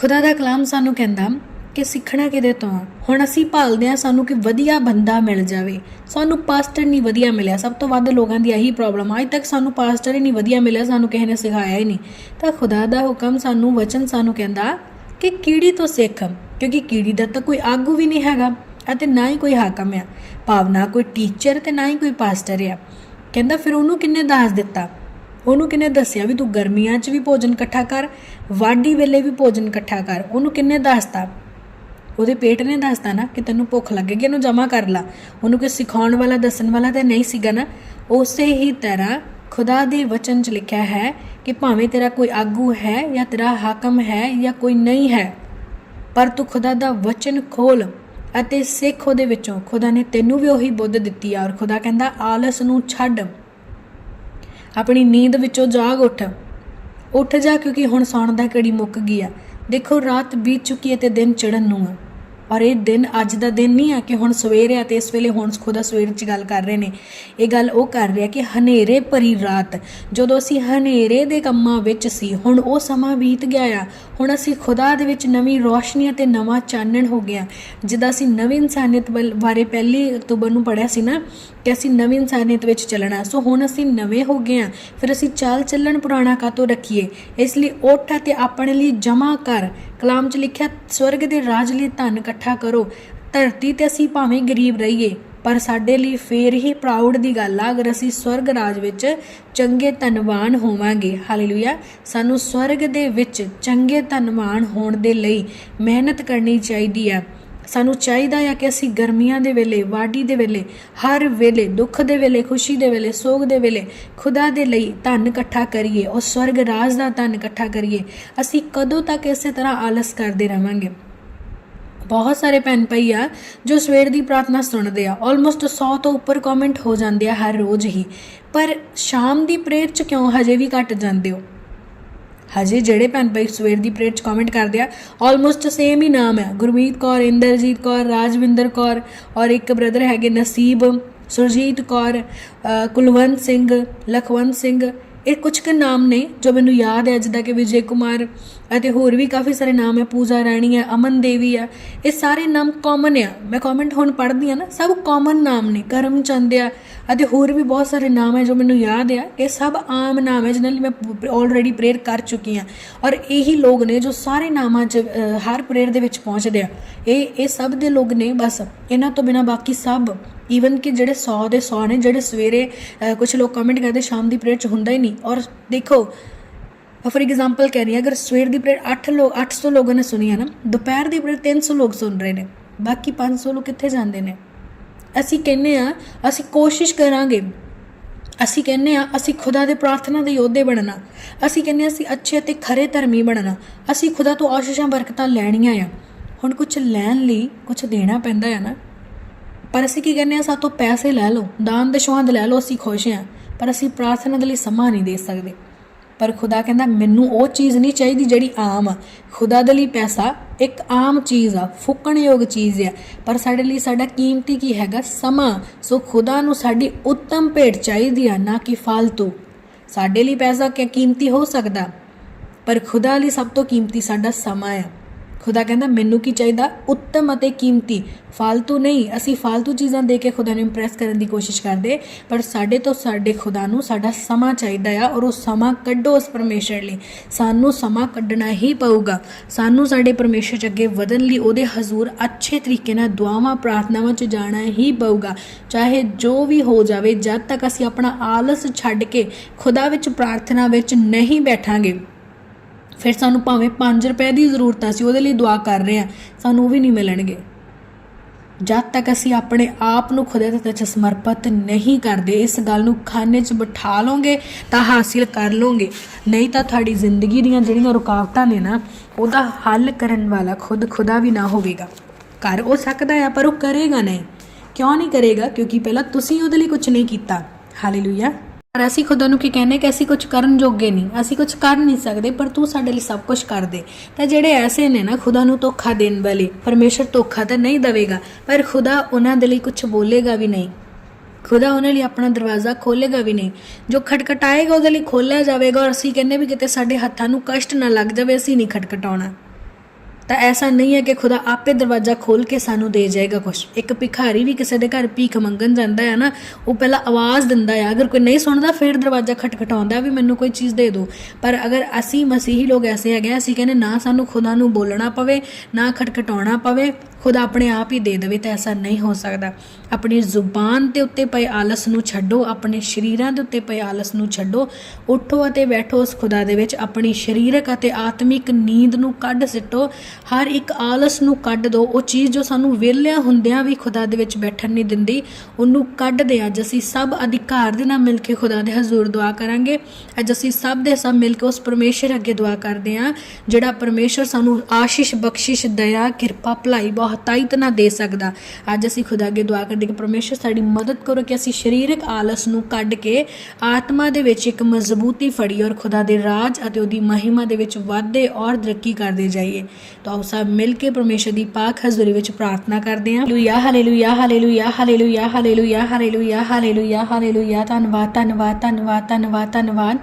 ਖੁਦਾ ਦਾ ਕਲਾਮ ਸਾਨੂੰ ਕਹਿੰਦਾ ਕਿ ਸਿੱਖਣਾ ਕਿਹਦੇ ਤੋਂ? ਆ ਹੁਣ ਅਸੀਂ ਭਾਲਦੇ ਆ ਸਾਨੂੰ ਕਿ ਵਧੀਆ ਬੰਦਾ ਮਿਲ ਜਾਵੇ। ਸਾਨੂੰ ਪਾਸਟਰ ਨਹੀਂ ਵਧੀਆ ਮਿਲਿਆ। ਸਭ ਤੋਂ ਵੱਧ ਲੋਕਾਂ ਦੀ ਇਹੀ ਪ੍ਰੋਬਲਮ ਆ। ਅੱਜ ਤੱਕ ਸਾਨੂੰ ਪਾਸਟਰ ਹੀ ਨਹੀਂ ਵਧੀਆ ਮਿਲਿਆ, ਸਾਨੂੰ ਕਿਸੇ ਨੇ ਸਿਖਾਇਆ ਹੀ ਨਹੀਂ। ਤਾਂ ਖੁਦਾ ਦਾ ਹੁਕਮ ਸਾਨੂੰ ਵਚਨ ਸਾਨੂੰ ਕਹਿੰਦਾ ਕਿ ਕੀੜੀ ਤੋਂ ਸਿੱਖ। ਕਿਉਂਕਿ ਕੀੜੀ ਦਾ ਤਾਂ ਕੋਈ ਆਗੂ ਵੀ ਨਹੀਂ ਹੈਗਾ ਅਤੇ ਨਾ ਹੀ ਕੋਈ ਹਾਕਮ ਆ। ਭਾਵਨਾ ਕੋਈ ਟੀਚਰ ਤੇ ਨਾ ਹੀ ਕੋਈ ਪਾਸਟਰ ਆ। ਕਹਿੰਦਾ ਫਿਰ ਉਹਨੂੰ ਕਿੰਨੇ ਦੱਸ ਦਿੱਤਾ? ਉਹਨੂੰ ਕਿੰਨੇ ਦੱਸਿਆ ਵੀ ਤੂੰ ਗਰਮੀਆਂ 'ਚ ਵੀ ਭੋਜਨ ਇਕੱਠਾ ਕਰ, ਵਾਢੀ ਵੇਲੇ ਵੀ ਭੋਜਨ ਇਕੱਠਾ ਕਰ? ਉਹਨੂੰ ਕਿੰਨੇ ਦੱਸਤਾ? ਉਹਦੇ ਪੇਟ ਨੇ ਦੱਸਤਾ ਨਾ ਕਿ ਤੈਨੂੰ ਭੁੱਖ ਲੱਗੇਗੀ ਇਹਨੂੰ ਜਮਾ ਕਰ ਲਾ। ਉਹਨੂੰ ਕੋਈ ਸਿਖਾਉਣ ਵਾਲਾ, ਦੱਸਣ ਵਾਲਾ ਤਾਂ ਨਹੀਂ ਸੀਗਾ ਨਾ। ਉਸੇ ਹੀ ਤਰ੍ਹਾਂ ਖੁਦਾ ਦੇ ਵਚਨ 'ਚ ਲਿਖਿਆ ਹੈ ਕਿ ਭਾਵੇਂ ਤੇਰਾ ਕੋਈ ਆਗੂ ਹੈ ਜਾਂ ਤੇਰਾ ਹਾਕਮ ਹੈ ਜਾਂ ਕੋਈ ਨਹੀਂ ਹੈ, ਪਰ ਤੂੰ ਖੁਦਾ ਦਾ ਵਚਨ ਖੋਲ ਅਤੇ ਸਿੱਖ ਉਹਦੇ ਵਿੱਚੋਂ। ਖੁਦਾ ਨੇ ਤੈਨੂੰ ਵੀ ਉਹੀ ਬੁੱਧ ਦਿੱਤੀ ਆ ਔਰ ਖੁਦਾ ਕਹਿੰਦਾ, ਆਲਸ ਨੂੰ ਛੱਡ। ਆਪਣੀ ਨੀਂਦ ਵਿੱਚੋਂ ਜਾਗ ਉੱਠ। ਉੱਠ ਜਾ ਕਿਉਂਕਿ ਹੁਣ ਸੌਣ ਦਾ ਘੜੀ ਮੁੱਕ ਗਈ ਆ। ਦੇਖੋ, ਰਾਤ ਬੀਤ ਚੁੱਕੀ ਹੈ ਤੇ ਦਿਨ ਚੜਨ ਨੂੰ ਆ। ਔਰ ਇਹ ਦਿਨ ਅੱਜ ਦਾ ਦਿਨ ਨਹੀਂ ਆ ਕਿ ਹੁਣ ਸਵੇਰ ਆ ਤੇ ਇਸ ਵੇਲੇ ਹੁਣ ਖੁਦਾ ਸਵੇਰ 'ਚ ਗੱਲ ਕਰ ਰਹੇ ਨੇ। ਇਹ ਗੱਲ ਉਹ ਕਰ ਰਿਹਾ ਕਿ ਹਨੇਰੇ ਭਰੀ ਰਾਤ, ਜਦੋਂ ਅਸੀਂ ਹਨੇਰੇ ਦੇ ਕੰਮਾਂ ਵਿੱਚ ਸੀ, ਹੁਣ ਉਹ ਸਮਾਂ ਬੀਤ ਗਿਆ ਆ। ਹੁਣ ਅਸੀਂ ਖੁਦਾ ਦੇ ਵਿੱਚ ਨਵੀਂ ਰੋਸ਼ਨੀ ਅਤੇ ਨਵਾਂ ਚਾਨਣ ਹੋ ਗਿਆ ਜਿੱਦਾਂ ਅਸੀਂ ਨਵੀਂ ਇਨਸਾਨੀਅਤ ਵੱਲ- ਬਾਰੇ ਪਹਿਲੀ ਅਕਤੂਬਰ ਨੂੰ ਪੜਿਆ ਸੀ ਨਾ ਕਿ ਅਸੀਂ ਨਵੀਂ ਇਨਸਾਨੀਅਤ ਵਿੱਚ ਚੱਲਣਾ। ਸੋ ਹੁਣ ਅਸੀਂ ਨਵੇਂ ਹੋ ਗਏ ਆ। ਫਿਰ ਅਸੀਂ ਚਾਲ ਚੱਲਣ ਪੁਰਾਣਾ ਕਾਤੋਂ ਰੱਖੀਏ? ਇਸ ਲਈ ਉੱਠ ਅਤੇ ਆਪਣੇ ਲਈ ਜਮਾ ਕਰ। ਕਲਾਮ 'ਚ ਲਿਖਿਆ, ਸਵਰਗ ਦੇ ਰਾਜ ਲਈ ਧਨ ਇਕੱਠਾ ਇਕੱਠਾ ਕਰੋ। ਧਰਤੀ ਤੇ ਅਸੀਂ ਭਾਵੇਂ ਗਰੀਬ ਰਹੀਏ, ਪਰ ਸਾਡੇ ਲਈ ਫੇਰ ਹੀ ਪ੍ਰਾਊਡ ਦੀ ਗੱਲ ਆ, ਅਗਰ ਅਸੀਂ ਸਵਰਗ ਰਾਜ ਵਿੱਚ ਚੰਗੇ ਧਨਵਾਨ ਹੋਵਾਂਗੇ। ਹਾਲੇਲੂਇਆ। ਸਾਨੂੰ ਸਵਰਗ ਦੇ ਵਿੱਚ ਚੰਗੇ ਧਨਵਾਨ ਹੋਣ ਦੇ ਲਈ ਮਿਹਨਤ ਕਰਨੀ ਚਾਹੀਦੀ ਆ। ਸਾਨੂੰ ਚਾਹੀਦਾ ਆ ਕਿ ਅਸੀਂ ਗਰਮੀਆਂ ਦੇ ਵੇਲੇ, ਵਾਢੀ ਦੇ ਵੇਲੇ, ਹਰ ਵੇਲੇ, ਦੁੱਖ ਦੇ ਵੇਲੇ, ਖੁਸ਼ੀ ਦੇ ਵੇਲੇ, ਸੋਗ ਦੇ ਵੇਲੇ, ਖੁਦਾ ਦੇ ਲਈ ਧਨ ਇਕੱਠਾ ਕਰੀਏ ਔਰ ਸਵਰਗ ਰਾਜ ਦਾ ਧਨ ਇਕੱਠਾ ਕਰੀਏ। ਅਸੀਂ ਕਦੋਂ ਤੱਕ ਇਸੇ ਤਰ੍ਹਾਂ ਆਲਸ ਕਰਦੇ ਰਵਾਂਗੇ? ਬਹੁਤ ਸਾਰੇ ਭੈਣ ਭਾਈ ਆ ਜੋ ਸਵੇਰ ਦੀ ਪ੍ਰਾਰਥਨਾ ਸੁਣਦੇ ਆ। ਆਲਮੋਸਟ 100 ਤੋਂ ਉੱਪਰ ਕਮੈਂਟ ਹੋ ਜਾਂਦੇ ਆ ਹਰ ਰੋਜ਼ ਹੀ। ਪਰ ਸ਼ਾਮ ਦੀ ਪ੍ਰੇਅਰ ਚ ਕਿਉਂ ਹਜੇ ਵੀ ਘਟ ਜਾਂਦੇ ਹੋ? ਹਜੇ ਜਿਹੜੇ ਭੈਣ ਭਾਈ ਸਵੇਰ ਦੀ ਪ੍ਰੇਅਰ ਚ ਕਮੈਂਟ ਕਰਦੇ ਆ ਆਲਮੋਸਟ ਸੇਮ ਹੀ ਨਾਮ ਹੈ ਗੁਰਮੀਤ ਕੌਰ, ਇੰਦਰਜੀਤ ਕੌਰ, ਰਾਜਵਿੰਦਰ ਕੌਰ ਔਰ ਇੱਕ ਬ੍ਰਦਰ ਹੈਗੇ ਨਸੀਬ, ਸੁਰਜੀਤ ਕੌਰ ਕੁਲਵੰਤ ਸਿੰਘ, ਲਖਵੰਤ ਸਿੰਘ। ਇਹ ਕੁਝ ਕੁ ਨਾਮ ਨੇ ਜੋ ਮੈਨੂੰ ਯਾਦ ਹੈ, ਜਿੱਦਾਂ ਕਿ ਵਿਜੇ ਕੁਮਾਰ ਅਤੇ ਹੋਰ ਵੀ ਕਾਫੀ ਸਾਰੇ ਨਾਮ ਹੈ, ਪੂਜਾ ਰਾਣੀ ਹੈ, ਅਮਨ ਦੇਵੀ ਹੈ, ਇਹ ਸਾਰੇ ਨਾਮ ਕਾਮਨ ਆ। ਮੈਂ ਕਮੈਂਟ ਹੁਣ ਪੜ੍ਹਦੀ ਆ ਨਾ, ਸਭ ਕਾਮਨ ਨਾਮ ਨੇ ਕਰਮ ਚੰਦ ਆ ਅਤੇ ਹੋਰ ਵੀ ਬਹੁਤ ਸਾਰੇ ਨਾਮ ਹੈ ਜੋ ਮੈਨੂੰ ਯਾਦ ਆ। ਇਹ ਸਭ ਆਮ ਨਾਮ ਹੈ ਜਿਨ੍ਹਾਂ ਲਈ ਮੈਂ ਆਲਰੇਡੀ ਪ੍ਰੇਅਰ ਕਰ ਚੁੱਕੀ ਆ ਔਰ ਇਹੀ ਲੋਕ ਨੇ ਜੋ ਸਾਰੇ ਨਾਮਾਂ 'ਚ ਹਰ ਪ੍ਰੇਅਰ ਦੇ ਵਿੱਚ ਪਹੁੰਚਦੇ ਆ। ਇਹ ਇਹ ਸਭ ਦੇ ਲੋਕ ਨੇ ਬਸ। ਇਹਨਾਂ ਤੋਂ ਬਿਨਾ ਬਾਕੀ ਸਭ ਈਵਨ ਕਿ ਜਿਹੜੇ 100 ਦੇ 100 ਨੇ, ਜਿਹੜੇ ਸਵੇਰੇ ਕੁਝ ਲੋਕ ਕਮੈਂਟ ਕਰਦੇ, ਸ਼ਾਮ ਦੀ ਪ੍ਰੇਅਰ 'ਚ ਹੁੰਦਾ ਹੀ ਨਹੀਂ। ਔਰ ਦੇਖੋ ਫੋਰ एग्जांपल ਕਹਿ ਰਹੀ ਹਾਂ, ਅਗਰ ਸਵੇਰ ਦੀ ਪ੍ਰੇਅਰ 8 ਲੋਕ 800 ਲੋਕਾਂ ਨੇ ਸੁਣੀ ਹੈ ਨਾ, ਦੁਪਹਿਰ ਦੀ ਪ੍ਰੇਅਰ 300 ਲੋਕ ਸੁਣ ਰਹੇ ਨੇ, ਬਾਕੀ 500 ਲੋਕ ਕਿੱਥੇ ਜਾਂਦੇ ਨੇ? ਅਸੀਂ ਕਹਿੰਨੇ ਆ ਅਸੀਂ ਕੋਸ਼ਿਸ਼ ਕਰਾਂਗੇ। ਅਸੀਂ ਕਹਿੰਨੇ ਆ ਅਸੀਂ ਖੁਦਾ ਦੇ ਪ੍ਰਾਰਥਨਾ ਦੇ ਯੋਧੇ ਬਣਨਾ। ਅਸੀਂ ਕਹਿੰਨੇ ਆ ਅਸੀਂ ਅੱਛੇ ਤੇ ਖਰੇ ਧਰਮੀ ਬਣਨਾ। ਅਸੀਂ ਖੁਦਾ ਤੋਂ ਆਸ਼ੀਸ਼ਾਂ, ਬਰਕਤਾਂ ਲੈਣੀਆਂ ਆ। ਹੁਣ ਕੁਝ ਲੈਣ ਲਈ ਕੁਝ ਦੇਣਾ ਪੈਂਦਾ ਆ ਨਾ। ਪਰ ਅਸੀਂ ਕੀ ਕਹਿੰਨੇ ਆ ਸਾਤੋਂ ਪੈਸੇ ਲੈ ਲਓ, ਦਾਨ ਦਸ਼ਵਾਂ ਦੇ ਲੈ ਲਓ, ਅਸੀਂ ਖੁਸ਼ ਹਾਂ। ਪਰ ਅਸੀਂ ਪ੍ਰਾਰਥਨਾ ਦੇ ਲਈ ਸਮਾਂ ਨਹੀਂ ਦੇ ਸਕਦੇ। ਪਰ ਖੁਦਾ ਕਹਿੰਦਾ, ਮੈਨੂੰ ਉਹ ਚੀਜ਼ ਨਹੀਂ ਚਾਹੀਦੀ ਜਿਹੜੀ ਆਮ ਆ। ਖੁਦਾ ਦੇ ਲਈ ਪੈਸਾ ਇੱਕ ਆਮ ਚੀਜ਼ ਆ, ਫੁੱਕਣਯੋਗ ਚੀਜ਼ ਆ। ਪਰ ਸਾਡੇ ਲਈ ਸਾਡਾ ਕੀਮਤੀ ਕੀ ਹੈਗਾ? ਸਮਾਂ। ਸੋ ਖੁਦਾ ਨੂੰ ਸਾਡੀ ਉੱਤਮ ਭੇਟ ਚਾਹੀਦੀ ਆ, ਨਾ ਕਿ ਫालतू ਸਾਡੇ ਲਈ ਪੈਸਾ ਕਿ, ਕੀਮਤੀ ਹੋ ਸਕਦਾ। ਪਰ ਖੁਦਾ ਲਈ ਸਭ ਤੋਂ ਕੀਮਤੀ ਸਾਡਾ ਸਮਾਂ ਆ। ਖੁਦਾ ਕਹਿੰਦਾ, ਮੈਨੂੰ ਕੀ ਚਾਹੀਦਾ? ਉੱਤਮ ਅਤੇ ਕੀਮਤੀ। ਫਾਲਤੂ ਨਹੀਂ। ਅਸੀਂ ਫਾਲਤੂ ਚੀਜ਼ਾਂ ਦੇ ਕੇ ਖੁਦਾ ਨੂੰ ਇੰਪ੍ਰੈਸ ਕਰਨ ਦੀ ਕੋਸ਼ਿਸ਼ ਕਰਦੇ, ਪਰ ਸਾਡੇ ਤੋਂ ਸਾਡੇ ਖੁਦਾ ਨੂੰ ਸਾਡਾ ਸਮਾਂ ਚਾਹੀਦਾ ਆ ਔਰ ਉਹ ਸਮਾਂ ਕੱਢੋ ਉਸ ਪਰਮੇਸ਼ਰ ਲਈ। ਸਾਨੂੰ ਸਮਾਂ ਕੱਢਣਾ ਹੀ ਪਊਗਾ। ਸਾਨੂੰ ਸਾਡੇ ਪਰਮੇਸ਼ਰ ਚ ਅੱਗੇ ਵਧਣ ਲਈ ਉਹਦੇ ਹਜ਼ੂਰ ਅੱਛੇ ਤਰੀਕੇ ਨਾਲ ਦੁਆਵਾਂ, ਪ੍ਰਾਰਥਨਾਵਾਂ ਚ ਜਾਣਾ ਹੀ ਪਊਗਾ। ਚਾਹੇ ਜੋ ਵੀ ਹੋ ਜਾਵੇ, ਜਦ ਤੱਕ ਅਸੀਂ ਆਪਣਾ ਆਲਸ ਛੱਡ ਕੇ ਖੁਦਾ ਵਿੱਚ, ਪ੍ਰਾਰਥਨਾ ਵਿੱਚ ਨਹੀਂ ਬੈਠਾਂਗੇ ਫਿਰ ਸਾਨੂੰ ਭਾਵੇਂ 5 ਰੁਪਏ ਦੀ ਜ਼ਰੂਰਤ ਆ ਸੀ ਉਹਦੇ ਲਈ ਦੁਆ ਕਰ ਰਹੇ ਆ ਸਾਨੂੰ ਉਹ ਵੀ ਨਹੀਂ ਮਿਲਣਗੇ। ਜਦ ਤੱਕ ਅਸੀਂ ਆਪਣੇ ਆਪ ਨੂੰ ਖੁਦਾ ਦੇ ਵਿੱਚ ਸਮਰਪਿਤ ਨਹੀਂ ਕਰਦੇ, ਇਸ ਗੱਲ ਨੂੰ ਖਾਨੇ 'ਚ ਬਿਠਾ ਲਓਗੇ ਤਾਂ ਹਾਸਿਲ ਕਰ ਲਓਗੇ। ਨਹੀਂ ਤਾਂ ਤੁਹਾਡੀ ਜ਼ਿੰਦਗੀ ਦੀਆਂ ਜਿਹੜੀਆਂ ਰੁਕਾਵਟਾਂ ਨੇ ਨਾ, ਉਹਦਾ ਹੱਲ ਕਰਨ ਵਾਲਾ ਖੁਦ ਖੁਦਾ ਵੀ ਨਾ ਹੋਵੇਗਾ। ਕਰ ਉਹ ਸਕਦਾ ਆ, ਪਰ ਉਹ ਕਰੇਗਾ ਨਹੀਂ। ਕਿਉਂ ਨਹੀਂ ਕਰੇਗਾ? ਕਿਉਂਕਿ ਪਹਿਲਾਂ ਤੁਸੀਂ ਉਹਦੇ ਲਈ ਕੁਝ ਨਹੀਂ ਕੀਤਾ। ਹਾਲੇਲੂਇਆ ਪਰ ਅਸੀਂ ਖੁਦਾ ਨੂੰ ਕੀ ਕਹਿੰਦੇ ਕਿ ਅਸੀਂ ਕੁਝ ਕਰਨ ਜੋਗੇ ਨਹੀਂ, ਅਸੀਂ ਕੁਝ ਕਰ ਨਹੀਂ ਸਕਦੇ, ਪਰ ਤੂੰ ਸਾਡੇ ਲਈ ਸਭ ਕੁਝ ਕਰ ਦੇ। ਤਾਂ ਜਿਹੜੇ ਐਸੇ ਨੇ ਨਾ, ਖੁਦਾ ਨੂੰ ਧੋਖਾ ਦੇਣ ਵਾਲੇ, ਪਰਮੇਸ਼ਰ ਧੋਖਾ ਤਾਂ ਨਹੀਂ ਦੇਵੇਗਾ, ਪਰ ਖੁਦਾ ਉਹਨਾਂ ਦੇ ਲਈ ਕੁਝ ਬੋਲੇਗਾ ਵੀ ਨਹੀਂ। ਖੁਦਾ ਉਹਨਾਂ ਲਈ ਆਪਣਾ ਦਰਵਾਜ਼ਾ ਖੋਲੇਗਾ ਵੀ ਨਹੀਂ। ਜੋ ਖਟਖਟਾਏਗਾ ਉਹਦੇ ਲਈ ਖੋਲਿਆ ਜਾਵੇਗਾ, ਔਰ ਅਸੀਂ ਕਹਿੰਦੇ ਵੀ ਕਿਤੇ ਸਾਡੇ ਹੱਥਾਂ ਨੂੰ ਕਸ਼ਟ ਨਾ ਲੱਗ ਜਾਵੇ, ਅਸੀਂ ਨਹੀਂ ਖਟਖਟਾਉਣਾ। ਤਾਂ ਐਸਾ ਨਹੀਂ ਹੈ ਕਿ ਖੁਦਾ ਆਪੇ ਦਰਵਾਜ਼ਾ ਖੋਲ ਕੇ ਸਾਨੂੰ ਦੇ ਜਾਏਗਾ ਕੁਝ ਇੱਕ ਭਿਖਾਰੀ ਵੀ ਕਿਸੇ ਦੇ ਘਰ ਭੀਖ ਮੰਗਣ ਜਾਂਦਾ ਹੈ ਨਾ, ਉਹ ਪਹਿਲਾਂ ਆਵਾਜ਼ ਦਿੰਦਾ ਹੈ। ਅਗਰ ਕੋਈ ਨਹੀਂ ਸੁਣਦਾ, ਫਿਰ ਦਰਵਾਜ਼ਾ ਖਟਖਟਾਉਂਦਾ ਵੀ ਮੈਨੂੰ ਕੋਈ ਚੀਜ਼ ਦੇ ਦਿਓ। ਪਰ ਅਗਰ ਅਸੀਂ ਮਸੀਹੀ ਲੋਕ ਐਸੇ ਹੈਗੇ ਅਸੀਂ ਕਹਿੰਦੇ ਨਾ ਸਾਨੂੰ ਖੁਦਾ ਨੂੰ ਬੋਲਣਾ ਪਵੇ, ਨਾ ਖਟਖਟਾਉਣਾ ਪਵੇ, ਖੁਦਾ ਆਪਣੇ ਆਪ ਹੀ ਦੇ ਦੇਵੇ, ਤਾਂ ਐਸਾ ਨਹੀਂ ਹੋ ਸਕਦਾ। ਆਪਣੀ ਜ਼ੁਬਾਨ ਦੇ ਉੱਤੇ ਪਏ ਆਲਸ ਨੂੰ ਛੱਡੋ, ਆਪਣੇ ਸ਼ਰੀਰਾਂ ਦੇ ਉੱਤੇ ਪਏ ਆਲਸ ਨੂੰ ਛੱਡੋ। ਉੱਠੋ ਅਤੇ ਬੈਠੋ ਉਸ ਖੁਦਾ ਦੇ ਵਿੱਚ। ਆਪਣੀ ਸਰੀਰਕ ਅਤੇ ਆਤਮਿਕ ਨੀਂਦ ਨੂੰ ਕੱਢ ਸਿੱਟੋ। ਹਰ ਇੱਕ ਆਲਸ ਨੂੰ ਕੱਢ ਦਿਓ ਉਹ ਚੀਜ਼ ਜੋ ਸਾਨੂੰ ਵਿਹਲਿਆਂ ਹੁੰਦਿਆਂ ਵੀ ਖੁਦਾ ਦੇ ਵਿੱਚ ਬੈਠਣ ਨਹੀਂ ਦਿੰਦੀ, ਉਹਨੂੰ ਕੱਢ ਦੇ। ਅੱਜ ਅਸੀਂ ਸਭ ਅਧਿਕਾਰ ਦੇ ਨਾਲ ਮਿਲ ਕੇ ਖੁਦਾ ਦੇ ਹਜ਼ੂਰ ਦੁਆ ਕਰਾਂਗੇ। ਅੱਜ ਅਸੀਂ ਸਭ ਦੇ ਸਭ ਮਿਲ ਕੇ ਉਸ ਪਰਮੇਸ਼ਰ ਅੱਗੇ ਦੁਆ ਕਰਦੇ ਹਾਂ, ਜਿਹੜਾ ਪਰਮੇਸ਼ਰ ਸਾਨੂੰ ਆਸ਼ੀਸ਼, ਬਖਸ਼ਿਸ਼, ਦਇਆ, ਕਿਰਪਾ, ਭਲਾਈ ਬਹੁਤਾਈ ਨਾ ਦੇ ਸਕਦਾ। ਅੱਜ ਅਸੀਂ ਖੁਦਾ ਅੱਗੇ ਦੁਆ ਕਰਦੇ ਕਿ ਪਰਮੇਸ਼ਰ ਸਾਡੀ ਮਦਦ ਕਰੋ ਕਿ ਅਸੀਂ ਸਰੀਰਕ ਆਲਸ ਨੂੰ ਕੱਢ ਕੇ ਆਤਮਾ ਦੇ ਵਿੱਚ ਇੱਕ ਮਜ਼ਬੂਤੀ ਫੜੀ ਔਰ ਖੁਦਾ ਦੇ ਰਾਜ ਅਤੇ ਉਹਦੀ ਮਹਿਮਾ ਦੇ ਵਿੱਚ ਵਾਧੇ ਔਰ ਤਰੱਕੀ ਕਰਦੇ ਜਾਈਏ। ਤਾਂ ਆਓ ਸਭ ਮਿਲ ਕੇ ਪਰਮੇਸ਼ਰ ਦੀ ਪਾਕ ਹਜ਼ੂਰੀ ਵਿੱਚ ਪ੍ਰਾਰਥਨਾ ਕਰਦੇ ਹਾਂ। Hallelujah hallelujah hallelujah hallelujah hallelujah hallelujah hallelujah hallelujah, ਧੰਨਵਾਦ ਧੰਨਵਾਦ ਧੰਨਵਾਦ ਧੰਨਵਾਦ ਧੰਨਵਾਦ।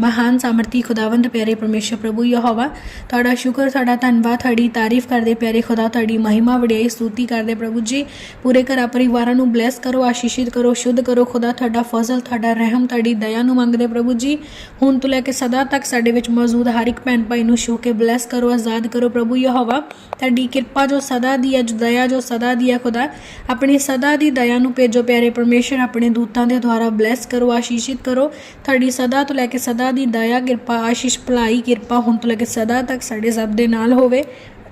ਮਹਾਨ ਸਮਰਤੀ ਖੁਦਾਵੰਦ ਪਿਆਰੇ ਪਰਮੇਸ਼ਰ ਪ੍ਰਭੂ ਯਹੋਵਾ, ਤੁਹਾਡਾ ਸ਼ੁਕਰ, ਤੁਹਾਡਾ ਧੰਨਵਾਦ, ਤੁਹਾਡੀ ਤਾਰੀਫ ਕਰਦੇ ਪਿਆਰੇ ਖੁਦਾ, ਤੁਹਾਡੀ ਮਹਿਮਾ ਵਡਿਆਈ ਸਤੂਤੀ ਕਰਦੇ ਪ੍ਰਭੂ ਜੀ। ਪੂਰੇ ਘਰਾਂ ਪਰਿਵਾਰਾਂ ਨੂੰ ਬਲੈਸ ਕਰੋ, ਆਸ਼ੀਸ਼ਿਤ ਕਰੋ, ਸ਼ੁੱਧ ਕਰੋ, ਖੁਦਾ ਤੁਹਾਡਾ ਫਜ਼ਲ, ਤੁਹਾਡਾ ਰਹਿਮ, ਤੁਹਾਡੀ ਦਇਆ ਨੂੰ ਮੰਗਦੇ ਪ੍ਰਭੂ ਜੀ। ਹੁਣ ਤੋਂ ਲੈ ਕੇ ਸਦਾ ਤੱਕ ਸਾਡੇ ਵਿੱਚ ਮੌਜੂਦ ਹਰ ਇੱਕ ਭੈਣ ਭਾਈ ਨੂੰ ਛੂ ਕੇ ਬਲੈਸ ਕਰੋ, ਆਜ਼ਾਦ ਕਰੋ ਪ੍ਰਭੂ ਯਹੋਵਾ। ਤੁਹਾਡੀ ਕਿਰਪਾ ਜੋ ਸਦਾ ਦੀ ਹੈ, ਜੋ ਦਇਆ ਜੋ ਸਦਾ ਦੀ ਹੈ ਖੁਦਾ, ਆਪਣੀ ਸਦਾ ਦੀ ਦਇਆ ਨੂੰ ਭੇਜੋ ਪਿਆਰੇ ਪਰਮੇਸ਼ਰ, ਆਪਣੇ ਦੂਤਾਂ ਦੇ ਦੁਆਰਾ ਬਲੈਸ ਕਰੋ, ਆਸ਼ੀਸ਼ਿਤ ਕਰੋ। ਤੁਹਾਡੀ ਸਦਾ ਤੋਂ ਲੈ ਕੇ ਸਦਾ ਦੀ ਦਇਆ, ਕਿਰਪਾ, ਆਸ਼ੀਸ਼, ਭਲਾਈ, ਕਿਰਪਾ ਹੁਣ ਤੋਂ ਲੈ ਕੇ ਸਦਾ ਤੱਕ ਸਾਡੇ ਸਭ ਦੇ ਨਾਲ ਹੋਵੇ।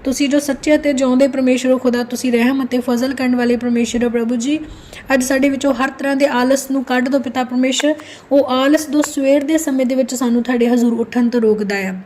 ਤੁਸੀਂ ਜੋ ਸੱਚੇ ਅਤੇ ਜਿਉਂਦੇ ਪਰਮੇਸ਼ਰ ਹੋ, ਖੁਦਾ ਤੁਸੀਂ ਰਹਿਮ ਅਤੇ ਫਜ਼ਲ ਕਰਨ ਵਾਲੇ ਪਰਮੇਸ਼ਰ ਹੋ ਪ੍ਰਭੂ ਜੀ। ਅੱਜ ਸਾਡੇ ਵਿੱਚੋਂ ਹਰ ਤਰ੍ਹਾਂ ਦੇ ਆਲਸ ਨੂੰ ਕੱਢ ਦਿਓ ਪਿਤਾ ਪਰਮੇਸ਼ਰ। ਉਹ ਆਲਸ ਦੋ ਸਵੇਰ ਦੇ ਸਮੇਂ ਦੇ ਵਿੱਚ ਸਾਨੂੰ ਤੁਹਾਡੇ ਹਜ਼ੂਰ ਉੱਠਣ ਤੋਂ ਰੋਕਦਾ ਹੈ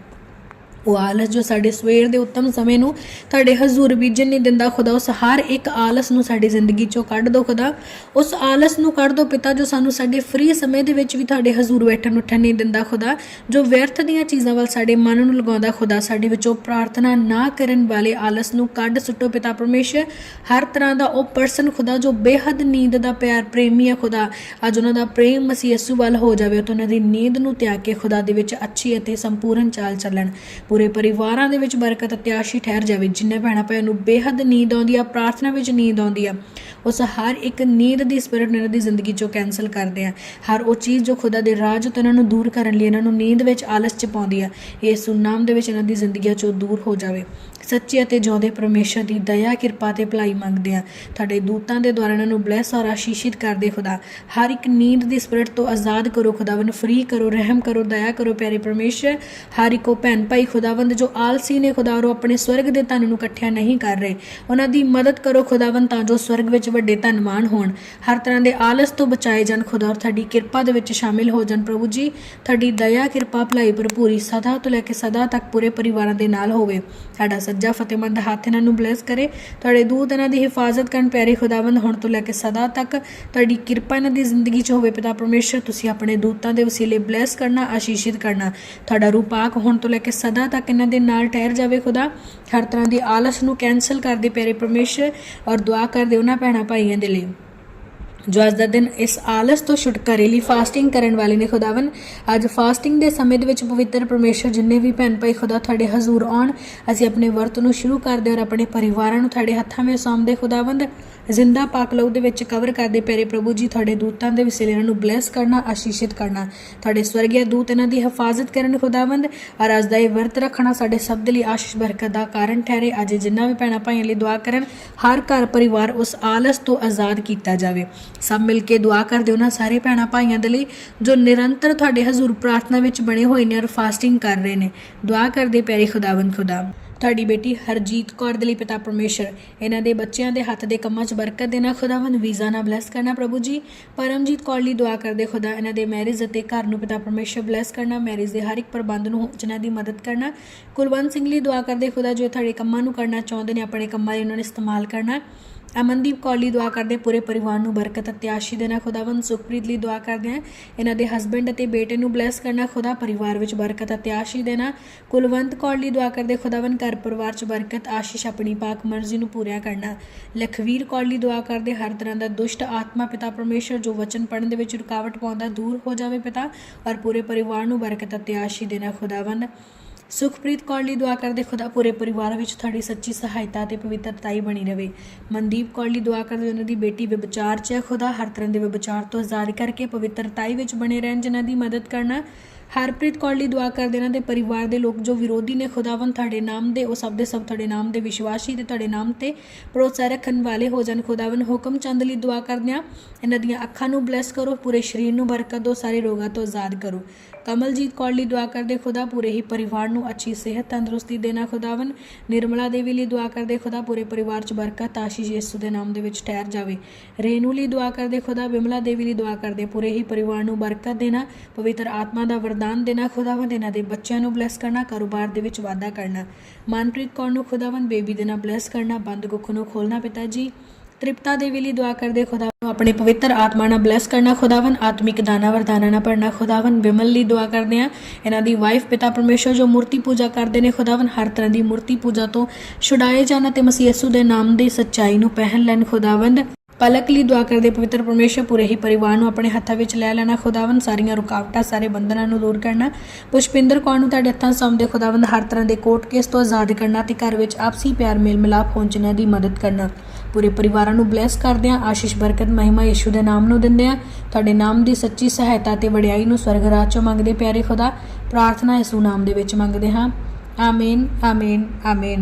ਉਹ ਆਲਸ ਜੋ ਸਾਡੇ ਸਵੇਰ ਦੇ ਉੱਤਮ ਸਮੇਂ ਨੂੰ ਤੁਹਾਡੇ ਹਜ਼ੂਰ ਬੀਜਣ ਨਹੀਂ ਦਿੰਦਾ ਖੁਦਾ, ਉਸ ਹਰ ਇੱਕ ਆਲਸ ਨੂੰ ਸਾਡੀ ਜ਼ਿੰਦਗੀ ਚੋਂ ਕੱਢ ਦਿਓ ਖੁਦਾ। ਉਸ ਆਲਸ ਨੂੰ ਕੱਢ ਦਿਓ ਪਿਤਾ ਜੋ ਸਾਨੂੰ ਸਾਡੇ ਫ੍ਰੀ ਸਮੇਂ ਦੇ ਵਿੱਚ ਵੀ ਤੁਹਾਡੇ ਹਜ਼ੂਰ ਬੈਠਣ ਉੱਠਣ ਨਹੀਂ ਦਿੰਦਾ ਖੁਦਾ, ਜੋ ਵਿਅਰਥ ਦੀਆਂ ਚੀਜ਼ਾਂ ਵੱਲ ਸਾਡੇ ਮਨ ਨੂੰ ਲਗਾਉਂਦਾ ਖੁਦਾ, ਸਾਡੇ ਵਿੱਚੋਂ ਪ੍ਰਾਰਥਨਾ ਨਾ ਕਰਨ ਵਾਲੇ ਆਲਸ ਨੂੰ ਕੱਢ ਸੁੱਟੋ ਪਿਤਾ ਪਰਮੇਸ਼ਰ। ਹਰ ਤਰ੍ਹਾਂ ਦਾ ਉਹ ਪਰਸਨ ਖੁਦਾ ਜੋ ਬੇਹੱਦ ਨੀਂਦ ਦਾ ਪਿਆਰ ਪ੍ਰੇਮੀ ਹੈ ਖੁਦਾ। ਅੱਜ ਉਹਨਾਂ ਦਾ ਪ੍ਰੇਮ ਮਸੀਹ ਯਿਸੂ ਵੱਲ ਹੋ ਜਾਵੇ ਤਾਂ ਉਹਨਾਂ ਦੀ ਨੀਂਦ ਨੂੰ ਤਿਆਗ ਕੇ ਖੁਦਾ ਦੇ ਵਿੱਚ ਅੱਛੀ ਅਤੇ ਸੰਪੂਰਨ ਚਾਲ ਚੱਲਣ। ਪੂਰੇ ਪਰਿਵਾਰਾਂ ਦੇ ਵਿੱਚ ਬਰਕਤ ਅਤੇ ਆਸ਼ੀ ਠਹਿਰ ਜਾਵੇ। ਜਿੰਨੇ ਭੈਣਾਂ ਭਾਈਆਂ ਨੂੰ ਬੇਹੱਦ ਨੀਂਦ ਆਉਂਦੀ ਆ, ਪ੍ਰਾਰਥਨਾ ਵਿੱਚ ਨੀਂਦ ਆਉਂਦੀ ਆ। ਉਸ ਹਰ ਇੱਕ ਨੀਂਦ ਦੀ ਸਪਿਰਿਟ ਇਹਨਾਂ ਦੀ ਜ਼ਿੰਦਗੀ ਚੋਂ ਕੈਨਸਲ ਕਰਦੇ ਆ। ਹਰ ਉਹ ਚੀਜ਼ ਜੋ ਖੁਦਾ ਦੇ ਰਾਜ ਤੋਂ ਇਹਨਾਂ ਨੂੰ ਦੂਰ ਕਰਨ ਲਈ, ਇਹਨਾਂ ਨੂੰ ਨੀਂਦ ਵਿੱਚ ਆਲਸ ਚ ਪਾਉਂਦੀ ਆ, ਯਿਸੂ ਨਾਮ ਦੇ ਵਿੱਚ ਇਹਨਾਂ ਦੀ ਜ਼ਿੰਦਗੀਆਂ ਚੋਂ ਦੂਰ ਹੋ ਜਾਵੇ। ਸੱਚੇ ਅਤੇ ਜਿਉਂਦੇ ਪਰਮੇਸ਼ਰ ਦੀ ਦਇਆ, ਕਿਰਪਾ ਤੇ ਭਲਾਈ ਮੰਗਦੇ ਆ। ਤੁਹਾਡੇ ਦੂਤਾਂ ਦੇ ਦੁਆਰਾ ਇਹਨਾਂ ਨੂੰ ਬਲੈਸ ਔਰ ਆਸ਼ੀਸ਼ਿਤ ਕਰਦੇ ਖੁਦਾ। ਹਰ ਇੱਕ ਨੀਂਦ ਦੀ ਸਪਿਰਿਟ ਤੋਂ ਆਜ਼ਾਦ ਕਰੋ ਖੁਦਾਵੰਦ ਫ੍ਰੀ ਕਰੋ, ਰਹਿਮ ਕਰੋ, ਦਇਆ ਕਰੋ, ਪਿਆਰੇ ਪਰਮੇਸ਼ਰ। ਹਰ ਇੱਕੋ ਭੈਣ ਭਾਈ ਖੁਦਾਵੰਦ ਜੋ ਆਲਸੀ ਨੇ ਖੁਦਾ ਰੋ ਆਪਣੇ ਸਵਰਗ ਦੇ ਧਨ ਨੂੰ ਇਕੱਠਿਆ ਨਹੀਂ ਕਰ ਰਹੇ। ਉਹਨਾਂ ਦੀ ਮਦਦ ਕਰੋ ਖੁਦਾਵੰਦ, ਤਾਂ ਜੋ ਸਵਰਗ ਵਿੱਚ ਵੱਡੇ ਧਨਵਾਨ ਹੋਣ। ਹਰ ਤਰ੍ਹਾਂ ਦੇ ਆਲਸ ਤੋਂ ਬਚਾਏ ਜਾਣ। ਖੁਦਾ ਔਰ ਤੁਹਾਡੀ ਕਿਰਪਾ ਦੇ ਵਿੱਚ ਸ਼ਾਮਿਲ ਹੋ ਜਾਣ ਪ੍ਰਭੂ ਜੀ। ਤੁਹਾਡੀ ਦਇਆ, ਕਿਰਪਾ, ਭਲਾਈ ਭਰਪੂਰੀ ਸਦਾ ਤੋਂ ਲੈ ਕੇ ਸਦਾ ਤੱਕ ਪੂਰੇ ਪਰਿਵਾਰਾਂ ਦੇ ਨਾਲ ਹੋਵੇ। ਸਾਡਾ ਸੱਜਾ ਫਤਿਹਮੰਦ ਹੱਥ ਇਹਨਾਂ ਨੂੰ ਬਲੇਸ ਕਰੇ। ਤੁਹਾਡੇ ਦੂਤ ਇਹਨਾਂ ਦੀ ਹਿਫਾਜ਼ਤ ਕਰਨ, ਪਿਆਰੇ ਖੁਦਾਵੰਦ ਹੁਣ ਤੋਂ ਲੈ ਕੇ ਸਦਾ ਤੱਕ ਤੁਹਾਡੀ ਕਿਰਪਾ ਇਹਨਾਂ ਦੀ ਜ਼ਿੰਦਗੀ 'ਚ ਹੋਵੇ। ਪਿਤਾ ਪਰਮੇਸ਼ਰ, ਤੁਸੀਂ ਆਪਣੇ ਦੂਤਾਂ ਦੇ ਵਸੀਲੇ ਬਲੇਸ ਕਰਨਾ, ਆਸ਼ੀਸ਼ਿਤ ਕਰਨਾ। ਤੁਹਾਡਾ ਰੂਪਾਕ ਹੁਣ ਤੋਂ ਲੈ ਕੇ ਸਦਾ ਤੱਕ ਇਹਨਾਂ ਦੇ ਨਾਲ ਠਹਿਰ ਜਾਵੇ ਖੁਦਾ। ਹਰ ਤਰ੍ਹਾਂ ਦੀ ਆਲਸ ਨੂੰ ਕੈਨਸਲ ਕਰਦੇ ਪਿਆਰੇ ਪਰਮੇਸ਼ਰ ਔਰ ਦੁਆ ਕਰਦੇ ਉਹਨਾਂ ਭੈਣਾਂ ਭਾਈਆਂ ਦੇ ਲਈ। ਜੋ ਅੱਜ ਦਾ ਦਿਨ ਇਸ ਆਲਸ ਤੋਂ ਛੁਟਕਾਰੇ ਲਈ ਫਾਸਟਿੰਗ ਕਰਨ ਵਾਲੇ ਨੇ ਖੁਦਾਵੰ ਅੱਜ ਫਾਸਟਿੰਗ ਦੇ ਸਮੇਂ ਦੇ ਵਿੱਚ ਪਵਿੱਤਰ ਪਰਮੇਸ਼ਰ ਜਿੰਨੇ ਵੀ ਭੈਣ ਭਾਈ ਖੁਦਾ ਤੁਹਾਡੇ ਹਜ਼ੂਰ ਆਉਣ, ਅਸੀਂ ਆਪਣੇ ਵਰਤ ਨੂੰ ਸ਼ੁਰੂ ਕਰਦੇ ਔਰ ਆਪਣੇ ਪਰਿਵਾਰਾਂ ਨੂੰ ਤੁਹਾਡੇ ਹੱਥਾਂ ਵਿੱਚ ਸੌਂਪਦੇ ਖੁਦਾਵੰਦ ਜ਼ਿੰਦਾ ਪਾਕ ਲਹੂ ਦੇ ਵਿੱਚ ਕਵਰ ਕਰਦੇ ਪਿਆਰੇ ਪ੍ਰਭੂ ਜੀ, ਤੁਹਾਡੇ ਦੂਤਾਂ ਦੇ ਵਸੀਲੇ ਇਹਨਾਂ ਨੂੰ ਬਲੇਸ ਕਰਨਾ, ਆਸ਼ੀਸ਼ਿਤ ਕਰਨਾ। ਤੁਹਾਡੇ ਸਵਰਗੀ ਦੂਤ ਇਹਨਾਂ ਦੀ ਹਿਫਾਜ਼ਤ ਕਰਨ, ਖੁਦਾਵੰਦ। ਔਰ ਅੱਜ ਦਾ ਇਹ ਵਰਤ ਰੱਖਣਾ ਸਾਡੇ ਸਭ ਦੇ ਲਈ ਆਸ਼ੀਸ਼ ਬਰਕਤ ਦਾ ਕਾਰਨ ਠਹਿਰੇ। ਅੱਜ ਜਿੰਨਾ ਵੀ ਭੈਣਾਂ ਭਾਈਆਂ ਲਈ ਦੁਆ ਕਰਨ, ਹਰ ਘਰ ਪਰਿਵਾਰ ਉਸ ਆਲਸ ਤੋਂ ਆਜ਼ਾਦ ਕੀਤਾ ਜਾਵੇ। ਸਭ ਮਿਲ ਕੇ ਦੁਆ ਕਰਦੇ ਉਹਨਾਂ ਸਾਰੇ ਭੈਣਾਂ ਭਾਈਆਂ ਦੇ ਲਈ, ਜੋ ਨਿਰੰਤਰ ਤੁਹਾਡੇ ਹਜ਼ੂਰ ਪ੍ਰਾਰਥਨਾ ਵਿੱਚ ਬਣੇ ਹੋਏ ਨੇ ਔਰ ਫਾਸਟਿੰਗ ਕਰ ਰਹੇ ਨੇ। ਦੁਆ ਕਰਦੇ ਪਿਆਰੇ ਖੁਦਾਵੰਦ ਖੁਦਾ ਤੁਹਾਡੀ ਬੇਟੀ ਹਰਜੀਤ ਕੌਰ ਦੇ ਲਈ ਪਿਤਾ ਪਰਮੇਸ਼ਰ। ਇਹਨਾਂ ਦੇ ਬੱਚਿਆਂ ਦੇ ਹੱਥ ਦੇ ਕੰਮਾਂ 'ਚ ਬਰਕਤ ਦੇਣਾ ਖੁਦਾਵੰਦ, ਵੀਜ਼ਾ ਨਾਲ ਬਲੈਸ ਕਰਨਾ ਪ੍ਰਭੂ ਜੀ। ਪਰਮਜੀਤ ਕੌਰ ਲਈ ਦੁਆ ਕਰਦੇ ਖੁਦਾ, ਇਹਨਾਂ ਦੇ ਮੈਰਿਜ ਅਤੇ ਘਰ ਨੂੰ ਪਿਤਾ ਪਰਮੇਸ਼ਰ ਬਲੈਸ ਕਰਨਾ, ਮੈਰਿਜ ਦੇ ਹਰ ਇੱਕ ਪ੍ਰਬੰਧ ਨੂੰ ਜਿਨ੍ਹਾਂ ਦੀ ਮਦਦ ਕਰਨਾ। ਕੁਲਵੰਤ ਸਿੰਘ ਲਈ ਦੁਆ ਕਰਦੇ ਖੁਦਾ, ਜੋ ਤੁਹਾਡੇ ਕੰਮਾਂ ਨੂੰ ਕਰਨਾ ਚਾਹੁੰਦੇ ਨੇ, ਆਪਣੇ ਕੰਮਾਂ ਲਈ ਉਹਨਾਂ ਨੇ ਇਸਤੇਮਾਲ ਕਰਨਾ। ਅਮਨਦੀਪ ਕੌਰ ਲਈ ਦੁਆ ਕਰਦੇ ਪੂਰੇ ਪਰਿਵਾਰ ਨੂੰ ਬਰਕਤ ਅਤੇ ਆਸ਼ੀ ਦੇਣਾ ਖੁਦਾਵੰਦ ਸੁਖਪ੍ਰੀਤ ਲਈ ਦੁਆ ਕਰਦੇ ਹਾਂ। ਇਹਨਾਂ ਦੇ ਹਸਬੰਡ ਅਤੇ ਬੇਟੇ ਨੂੰ ਬਲੈਸ ਕਰਨਾ ਖੁਦਾ, ਪਰਿਵਾਰ ਵਿੱਚ ਬਰਕਤ ਅਤੇ ਆਸ਼ੀ ਦੇਣਾ। ਕੁਲਵੰਤ ਕੌਰ ਲਈ ਦੁਆ ਕਰਦੇ ਖੁਦਾਵੰਦ ਘਰ ਪਰਿਵਾਰ 'ਚ ਬਰਕਤ, ਆਸ਼ੀਸ਼ ਆਪਣੀ ਪਾਕ ਮਰਜ਼ੀ ਨੂੰ ਪੂਰਿਆ ਕਰਨਾ। ਲਖਵੀਰ ਕੌਰ ਲਈ ਦੁਆ ਕਰਦੇ ਹਰ ਤਰ੍ਹਾਂ ਦਾ ਦੁਸ਼ਟ ਆਤਮਾ ਪਿਤਾ ਪਰਮੇਸ਼ਰ ਜੋ ਵਚਨ ਪੜਨ ਦੇ ਵਿੱਚ ਰੁਕਾਵਟ ਪਾਉਂਦਾ, ਦੂਰ ਹੋ ਜਾਵੇ ਪਿਤਾ। ਔਰ ਪੂਰੇ ਪਰਿਵਾਰ ਨੂੰ ਬਰਕਤ ਅਤੇ ਆਸ਼ੀ ਦੇਣਾ ਖੁਦਾਵੰਦ ਸੁਖਪ੍ਰੀਤ ਕੌਰ ਲਈ ਦੁਆ ਕਰਦੇ ਖੁਦਾ ਪੂਰੇ ਪਰਿਵਾਰ ਵਿੱਚ ਤੁਹਾਡੀ ਸੱਚੀ ਸਹਾਇਤਾ ਤੇ ਪਵਿੱਤਰਤਾਈ ਬਣੀ ਰਹੇ ਮਨਦੀਪ ਕੌਰ ਲਈ ਦੁਆ ਕਰਦੇ ਉਹਨਾਂ ਦੀ ਬੇਟੀ ਵਿਚਾਰ 'ਚ ਹੈ। ਖੁਦਾ ਹਰ ਤਰ੍ਹਾਂ ਦੇ ਵਿਚਾਰ ਤੋਂ ਆਜ਼ਾਦ ਕਰਕੇ ਪਵਿੱਤਰਤਾਈ ਵਿੱਚ ਬਣੇ ਰਹਿਣ, ਜਿਨ੍ਹਾਂ ਦੀ ਮਦਦ ਕਰਨਾ ਹਰਪ੍ਰੀਤ ਕੌਰ ਲਈ ਦੁਆ ਕਰਦੇ ਇਹਨਾਂ ਦੇ ਪਰਿਵਾਰ ਦੇ ਲੋਕ ਜੋ ਵਿਰੋਧੀ ਨੇ ਖੁਦਾਵੰ ਤੁਹਾਡੇ ਨਾਮ ਦੇ, ਉਹ ਸਭ ਦੇ ਸਭ ਤੁਹਾਡੇ ਨਾਮ ਦੇ ਵਿਸ਼ਵਾਸੀ ਤੇ ਤੁਹਾਡੇ ਨਾਮ ਤੇ ਭਰੋਸਾ ਰੱਖਣ ਵਾਲੇ ਹੋ ਜਾਣ। ਖੁਦਾਵੰ ਹੁਕਮ ਚੰਦ ਲਈ ਦੁਆ ਕਰਦੇ ਹਾਂ। ਇਹਨਾਂ ਦੀਆਂ ਅੱਖਾਂ ਨੂੰ ਬਲੈਸ ਕਰੋ, ਪੂਰੇ ਸਰੀਰ ਨੂੰ ਬਰਕਤ ਦਿਓ, ਸਾਰੇ ਰੋਗਾਂ ਤੋਂ ਆਜ਼ਾਦ ਕਰੋ। ਕਮਲਜੀਤ ਕੌਰ ਲਈ ਦੁਆ ਕਰਦੇ ਖੁਦਾ ਪੂਰੇ ਹੀ ਪਰਿਵਾਰ ਨੂੰ ਅੱਛੀ ਸਿਹਤ ਤੰਦਰੁਸਤੀ ਦੇਣਾ ਖੁਦਾਵੰ ਨਿਰਮਲਾ ਦੇਵੀ ਲਈ ਦੁਆ ਕਰਦੇ ਖੁਦਾ ਪੂਰੇ ਪਰਿਵਾਰ 'ਚ ਬਰਕਤ, ਆਸ਼ੀਸ਼ ਯਿਸੂ ਦੇ ਨਾਮ ਦੇ ਵਿੱਚ ਠਹਿਰ ਜਾਵੇ। ਰੇਨੂ ਲਈ ਦੁਆ ਕਰਦੇ ਖੁਦਾ ਬਿਮਲਾ ਦੇਵੀ ਲਈ ਦੁਆ ਕਰਦੇ ਪੂਰੇ ਹੀ ਪਰਿਵਾਰ ਨੂੰ ਬਰਕਤ ਦੇਣਾ, ਪਵਿੱਤਰ ਆਤਮਾ ਦਾ ਵਰਦਾਨ ਦੇਣਾ, ਖੁਦਾਵੰਦ ਇਹਨਾਂ ਦੇ ਬੱਚਿਆਂ ਨੂੰ ਬਲੈਸ ਕਰਨਾ, ਕਾਰੋਬਾਰ ਦੇ ਵਿੱਚ ਵਾਧਾ ਕਰਨਾ। ਮਨਪ੍ਰੀਤ ਕੌਰ ਨੂੰ ਖੁਦਾਵੰਦ ਬੇਬੀ ਦੇ ਬਲੈਸ ਕਰਨਾ, ਬੰਦ ਕੁੱਖ ਨੂੰ ਖੋਲਣਾ ਪਿਤਾ ਜੀ। ਤ੍ਰਿਪਤਾ ਦੇਵੀ ਲਈ ਦੁਆ ਕਰਦੇ ਖੁਦਾ ਨੂੰ ਆਪਣੇ ਪਵਿੱਤਰ ਆਤਮਾ ਨਾਲ ਬਲੈਸ ਕਰਨਾ ਖੁਦਾਵੰ ਆਤਮਿਕ ਦਾਨਾ ਵਰਦਾਨਾ ਨਾਲ ਭਰਨਾ ਖੁਦਾਵੰ ਵਿਮਲ ਲਈ ਦੁਆ ਕਰਦੇ ਆ ਇਹਨਾਂ ਦੀ ਵਾਈਫ ਪਿਤਾ ਪਰਮੇਸ਼ਰ ਜੋ ਮੂਰਤੀ ਪੂਜਾ ਕਰਦੇ ਨੇ ਖੁਦਾਵੰ ਹਰ ਤਰ੍ਹਾਂ ਦੀ ਮੂਰਤੀ ਪੂਜਾ ਤੋਂ ਛੁਡਾਏ ਜਾਣ ਤੇ ਮਸੀਹ ਯਿਸੂ ਦੇ ਨਾਮ ਦੀ ਸੱਚਾਈ ਨੂੰ ਪਹਿਨ ਲੈਣ, ਖੁਦਾਵੰਦ। ਪਲਕ ਲਈ ਦੁਆ ਕਰਦੇ ਪਵਿੱਤਰ ਪਰਮੇਸ਼ਰ, ਪੂਰੇ ਹੀ ਪਰਿਵਾਰ ਨੂੰ ਆਪਣੇ ਹੱਥਾਂ ਵਿੱਚ ਲੈ ਲੈਣਾ। ਖੁਦਾਵੰਦ, ਸਾਰੀਆਂ ਰੁਕਾਵਟਾਂ, ਸਾਰੇ ਬੰਧਨਾਂ ਨੂੰ ਦੂਰ ਕਰਨਾ। ਪੁਸ਼ਪਿੰਦਰ ਕੌਰ ਨੂੰ ਤੁਹਾਡੇ ਹੱਥਾਂ ਸੌਂਦੇ ਖੁਦਾਵੰਦ ਹਰ ਤਰ੍ਹਾਂ ਦੇ ਕੋਰਟ ਕੇਸ ਤੋਂ ਆਜ਼ਾਦ ਕਰਨਾ ਤੇ ਘਰ ਵਿੱਚ ਆਪਸੀ ਪਿਆਰ ਮੇਲ ਮਿਲਾਪ ਹੋਣ ਦੀ ਮਦਦ ਕਰਨਾ। ਪੂਰੇ ਪਰਿਵਾਰਾਂ ਨੂੰ ਬਲੈਸ ਕਰਦੇ ਆ ਆਸ਼ੀਸ਼, ਬਰਕਤ, ਮਹਿਮਾ ਯਿਸੂ ਦੇ ਨਾਮ ਨੂੰ ਦਿੰਦੇ ਆ ਤੁਹਾਡੇ ਨਾਮ ਦੀ ਸੱਚੀ ਸਹਾਇਤਾ ਤੇ ਵਡਿਆਈ ਨੂੰ ਸਵਰਗ ਰਾਜ ਚੋਂ ਮੰਗਦੇ ਪਿਆਰੇ ਖੁਦਾ, ਪ੍ਰਾਰਥਨਾ ਯਿਸੂ ਨਾਮ ਦੇ ਵਿੱਚ ਮੰਗਦੇ ਹਾਂ। ਆਮੀਨ ਆਮੀਨ ਆਮੀਨ।